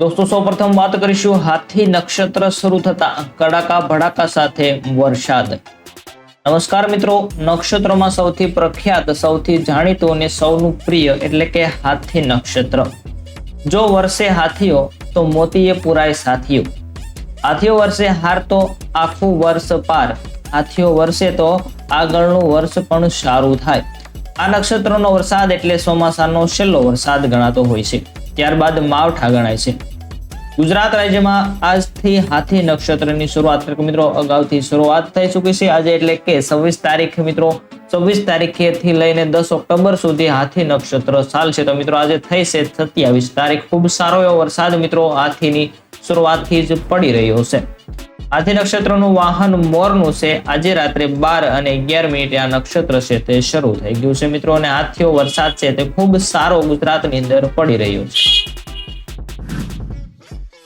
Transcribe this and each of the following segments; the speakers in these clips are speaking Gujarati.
દોસ્તો, સૌપ્રથમ વાત કરીશું હાથી નક્ષત્ર શરૂ થતા કડાકા ભડાકા સાથે વરસાદ. નમસ્કાર મિત્રો, નક્ષત્રોમાં સૌથી પ્રખ્યાત, સૌથી જાણીતું અને સૌનું પ્રિય એટલે કે હાથી નક્ષત્ર. જો વર્ષે હાથીઓ, તો મોતીએ પુરાય સાથીઓ. હાથીઓ વર્ષે હાર તો આખું વર્ષ પાર, હાથીઓ વર્ષે તો આગળનું વર્ષ પણ સારું થાય. આ નક્ષત્રનો વરસાદ એટલે ચોમાસાનો છેલ્લો વરસાદ ગણાતો હોય છે. ત્યારબાદ માવઠા ગણાય છે. ગુજરાત રાજ્યમાં આજથી હાથી નક્ષત્રની શરૂઆત મિત્રો, અગાઉથી શરૂઆત થઈ ચૂકી છે. આજે એટલે કે છવ્વીસ તારીખ, મિત્રો, છવ્વીસ તારીખેથી લઈને દસ ઓક્ટોબર સુધી હાથી નક્ષત્ર ચાલશે. તો મિત્રો, આજે થઈ છે સત્યાવીસ તારીખ. ખૂબ સારો એવો વરસાદ, મિત્રો, હાથીની શરૂઆતથી જ પડી રહ્યો છે. હાથી નક્ષત્રનું વાહન મોરનું છે. આજે રાત્રે બાર અને અગિયાર મિનિટે આ નક્ષત્ર છે તે શરૂ થઈ ગયું છે. મિત્રો, અને હાથીઓ વરસાદ છે તે ખૂબ સારો ગુજરાતની અંદર પડી રહ્યો છે.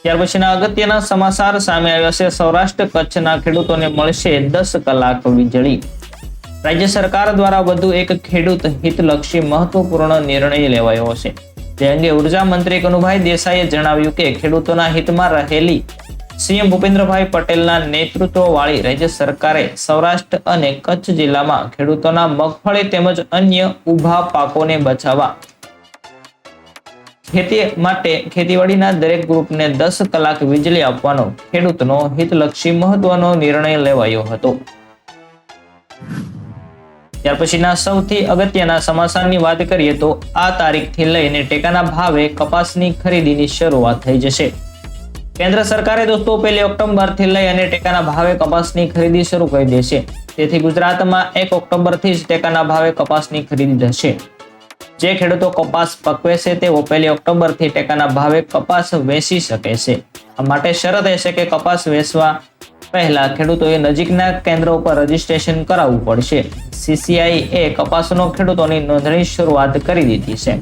ત્યાર પછીના અગત્યના સમાચાર સામે આવ્યા છે. સૌરાષ્ટ્ર કચ્છના ખેડૂતોને મળશે દસ કલાક વીજળી. રાજ્ય સરકાર દ્વારા વધુ એક ખેડૂત હિતલક્ષી મહત્વપૂર્ણ નિર્ણય લેવાયો છે. જે અંગે ઊર્જા મંત્રી કનુભાઈ દેસાઈએ જણાવ્યું કે ખેડૂતોના હિતમાં રહેલી સીએમ ભૂપેન્દ્રભાઈ પટેલના નેતૃત્વવાળી રાજ્ય સરકારે સૌરાષ્ટ્ર અને કચ્છ જિલ્લામાં ખેડૂતોના મગફળી તેમજ અન્ય ઊભા પાકોને બચાવવા ખેતી માટે ખેતીવાડીના દરેક ગ્રુપને દસ કલાક વીજળી આપવાનો ખેડૂતનો હિતલક્ષી મહત્વનો નિર્ણય લેવાયો હતો. ત્યાર પછીના સૌથી અગત્યના સમાચારની વાત કરીએ તો આ તારીખથી લઈને ટેકાના ભાવે કપાસની ખરીદીની શરૂઆત થઈ જશે. કેન્દ્ર સરકારે દોસ્તો પહેલી ઓક્ટોબરથી લઈ અને ટેકાના ભાવે કપાસની ખરીદી શરૂ કરી દેશે. તેથી ગુજરાતમાં એક ઓક્ટોબરથી જ ટેકાના ભાવે કપાસની ખરીદી થશે. જે ખેડૂતો કપાસ પકવે છે તેઓ પહેલી ઓક્ટોબરથી ટેકાના ભાવે કપાસ વેચી શકે છે. માટે શરત છે કે કપાસ વેચવા પહેલા ખેડૂતોએ નજીકના કેન્દ્રો પર રજીસ્ટ્રેશન કરાવવું પડશે. સીસીઆઈ એ કપાસનો ખેડૂતોની નોંધણી શરૂઆત કરી દીધી છે.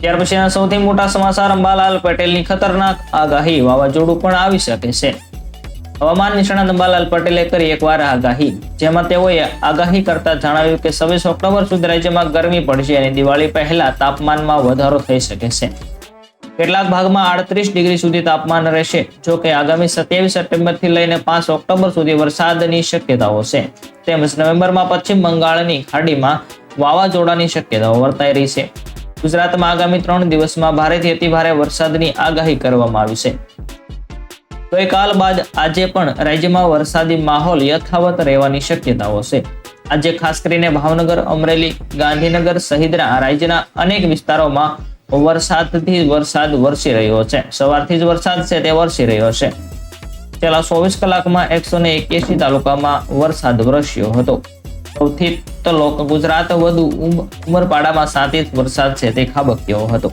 ત્યાર પછીના સૌથી મોટા સમાચાર અંબાલાલ પટેલની ખતરનાક આગાહી વાવાઝોડું પણ આવી શકે છે. હવામાન નિષ્ણાત અંબાલાલ પટેલે કરી એકવાર આગાહી, જેમાં તેઓએ આગાહી કરતા જણાવ્યું કે છવ્વીસ ઓક્ટોબર સુધી રાજ્યમાં ગરમી પડશે અને દિવાળી પહેલા તાપમાનમાં વધારો થઈ શકે છે. કેટલાક ભાગમાં આડત્રીસ ડિગ્રી સુધી તાપમાન રહેશે, જો કે આગામી સત્યાવીસ સપ્ટેમ્બરથી લઈને પાંચ ઓક્ટોબર સુધી વરસાદની શક્યતાઓ છે. તેમજ નવેમ્બરમાં પશ્ચિમ બંગાળની ખાડીમાં વાવાઝોડાની શક્યતાઓ વર્તાઈ રહી છે. ગુજરાતમાં આગામી ત્રણ દિવસમાં ભારેથી અતિભારે વરસાદની આગાહી કરવામાં આવી છે. તો કાલ બાદ આજે પણ રાજ્યમાં વરસાદી માહોલ યથાવત રહેવાની શક્યતાઓ છે. આજે ખાસ કરીને ભાવનગર, અમરેલી, ગાંધીનગર સહિતના રાજ્યના અનેક વિસ્તારોમાં વરસાદથી વરસાદ વરસી રહ્યો છે. સવારથી જ વરસાદ છે તે વરસી રહ્યો છે. છેલ્લા ચોવીસ કલાકમાં એકસો ને એક્યાસી તાલુકામાં વરસાદ વરસ્યો હતો. સૌથી લોક ગુજરાત વધુ ઉમરપાડામાં સાત ઇંચ વરસાદ છે તે ખાબક્યો હતો.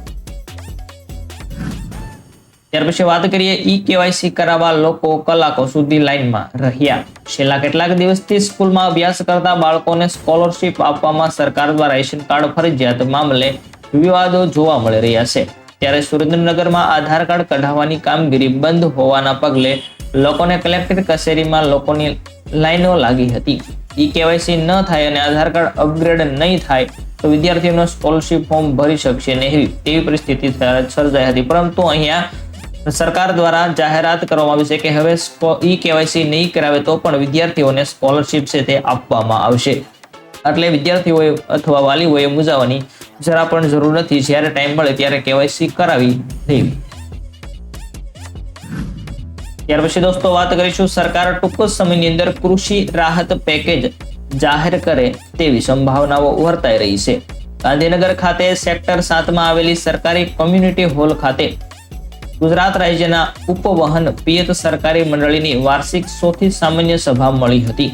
ત્યાર પછી વાત કરીએ ઈ કેવાયસી કરાવવા લોકો કલાકો સુધી લાઈનમાં રહ્યા. છેલ્લા કેટલાક દિવસથી સ્કૂલમાં અભ્યાસ કરતા બાળકોને સ્કોલરશીપ આપવામાં સરકાર દ્વારા રેશન કાર્ડ ફરજિયાત મામલે વિવાદો જોવા મળી રહ્યા છે. ત્યારે સુરેન્દ્રનગરમાં આધાર કાર્ડ કઢાવવાની કામગીરી બંધ હોવાના પગલે લોકોને કલેક્ટર કચેરીમાં લોકોની લાઈનો લાગી હતી. ઈ કેવાયસી ન થાય અને આધાર કાર્ડ અપગ્રેડ નહીં થાય તો વિદ્યાર્થીઓનો સ્કોલરશીપ ફોર્મ ભરી શકશે નહીં. તેવી પરિસ્થિતિ સર્જાઈ હતી. પરંતુ અહીંયા સરકાર દ્વારા જાહેરાત કરવામાં આવી છે કે હવે ઈ કેવાયસી નહીં કરાવે તો પણ વિદ્યાર્થીઓને સ્કોલરશીપ છે તે આપવામાં આવશે. એટલે વિદ્યાર્થીઓએ અથવા વાલીઓએ મૂંઝાવાની જરા પણ જરૂર નથી. જ્યારે ટાઈમ મળે ત્યારે કેવાયસી કરાવી દેવી. ત્યાર પછી દોસ્તો વાત કરીશું સરકાર ટૂંક સમયની અંદર કૃષિ રાહત પેકેજ જાહેર કરે તેવી સંભાવનાઓ વર્તાઈ રહી છે. ગાંધીનગર ખાતે સેક્ટર સાતમાં આવેલી સરકારી કોમ્યુનિટી હોલ ખાતે ગુજરાત રાજ્યના ઉપવહન પિયત સરકારી મંડળીની વાર્ષિક સૌથી સામાન્ય સભા મળી હતી.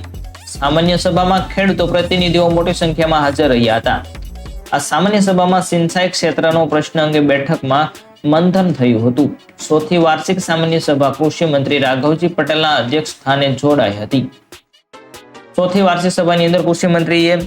સામાન્ય સભામાં ખેડૂતો પ્રતિનિધિઓ મોટી સંખ્યામાં હાજર રહ્યા હતા. આ સામાન્ય સભામાં સિંચાઈ ક્ષેત્રનો પ્રશ્ન અંગે બેઠકમાં મંથન થયું હતું. ચોથી વાર્ષિક સામાન્ય સભા કૃષિ મંત્રી રાઘવજી પટેલના અધ્યક્ષ સ્થાને જોડાઈ હતી. ચોથી વાર્ષિક સભાની અંદર કૃષિ મંત્રીએ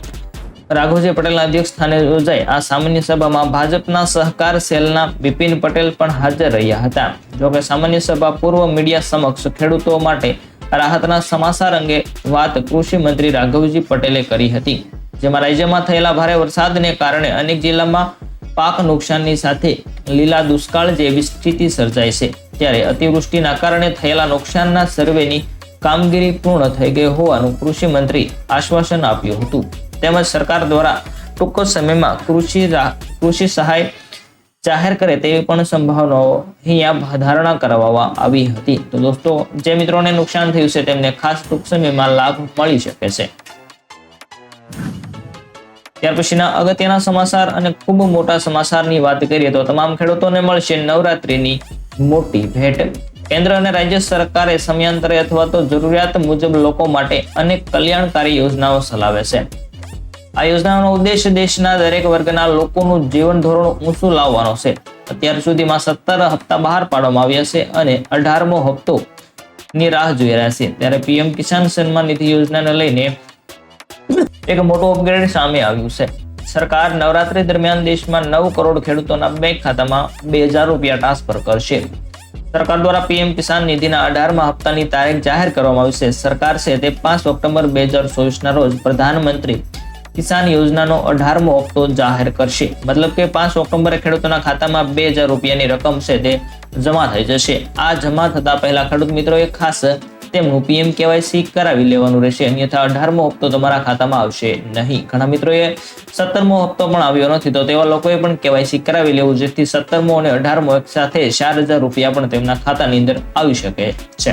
રાઘવજી પટેલના અધ્યક્ષ સ્થાને યોજાઈ. આ સામાન્ય સભામાં ભાજપના સહકાર સેલના બિપિન પટેલ પણ હાજર રહ્યા હતા. જોકે સામાન્ય સભા પૂર્વ મીડિયા સમક્ષ ખેડૂતો માટે રાહતના સમાચાર અંગે વાત કૃષિ મંત્રી રાઘવજી પટેલે કરી હતી. જેમાં રાજ્યમાં થયેલા ભારે વરસાદને કારણે અનેક જિલ્લામાં પાક નુકસાનની સાથે લીલા દુષ્કાળ જેવી સ્થિતિ સર્જાય છે. ત્યારે અતિવૃષ્ટિના કારણે થયેલા નુકસાનના સર્વેની કામગીરી પૂર્ણ થઈ ગઈ હોવાનું કૃષિ મંત્રી આશ્વાસન આપ્યું હતું. તેમજ સરકાર દ્વારા ટૂંક સમયમાં કૃષિ કૃષિ સહાય જાહેર કરે તેવી પણ સંભાવનાઓ અહીંયા ધારણા કરવામાં આવી હતી. તો દોસ્તો, જે મિત્રોને નુકસાન થયું છે તેમને ખાસ ટૂંક સમયમાં લાભ મળી શકે છે. ત્યાર પછીના અગત્યના સમાચાર અને ખૂબ મોટા સમાચારની વાત કરીએ તો તમામ ખેડૂતોને મળશે નવરાત્રીની મોટી ભેટ. કેન્દ્ર અને રાજ્ય સરકારે સમયાંતરે અથવા તો જરૂરિયાત મુજબ લોકો માટે અનેક કલ્યાણકારી યોજનાઓ ચલાવે છે. આ યોજનાનો ઉદ્દેશ દેશના દરેક વર્ગના લોકોનું જીવન ધોરણ ઊંચું લાવવાનો છે. અત્યાર સુધીમાં સત્તર હપ્તા બહાર પાડવામાં આવ્યા છે અને અઢારમો હપ્તો ની રાહ જોઈ રહ્યા છે. ત્યારે પીએમ કિસાન સન્માન નિધિ યોજનાને લઈને એક મોટું અપગ્રેડ સામે આવ્યું છે. સરકાર નવરાત્રી દરમિયાન દેશમાં નવ કરોડ ખેડૂતોના બેંક ખાતામાં બે હજાર રૂપિયા ટ્રાન્સફર કરશે. સરકાર દ્વારા પીએમ કિસાન નિધિના અઢારમા હપ્તાની તારીખ જાહેર કરવામાં આવી છે. સરકાર છે તે પાંચ ઓક્ટોબર બે હજાર ચોવીસના રોજ પ્રધાનમંત્રી કિસાન યોજનાનો અઢારમો હપ્તો જાહેર કરશે. મતલબ કે પાંચ ઓક્ટોબરે ખેડૂતોના ખાતામાં બે હજાર રૂપિયાની રકમ છે તે જમા થઈ જશે. આ જમા થતા પહેલા ખેડૂત મિત્રોએ ખાસ તેમનું પીએમ કેવાયસી કરાવી લેવાનું રહેશે. અન્યથા અઢારમો હપ્તો તમારા ખાતામાં આવશે નહીં. ઘણા મિત્રોએ સત્તરમો હપ્તો પણ આવ્યો નથી તો તેવા લોકોએ પણ કેવાયસી કરાવી લેવું જેથી સત્તરમો અને અઢારમો એક સાથે ચાર હજાર રૂપિયા પણ તેમના ખાતાની અંદર આવી શકે છે.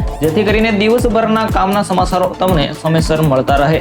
જેથી કરીને દિવસભરના કામના સમાચારો તમને સમયસર મળતા રહે.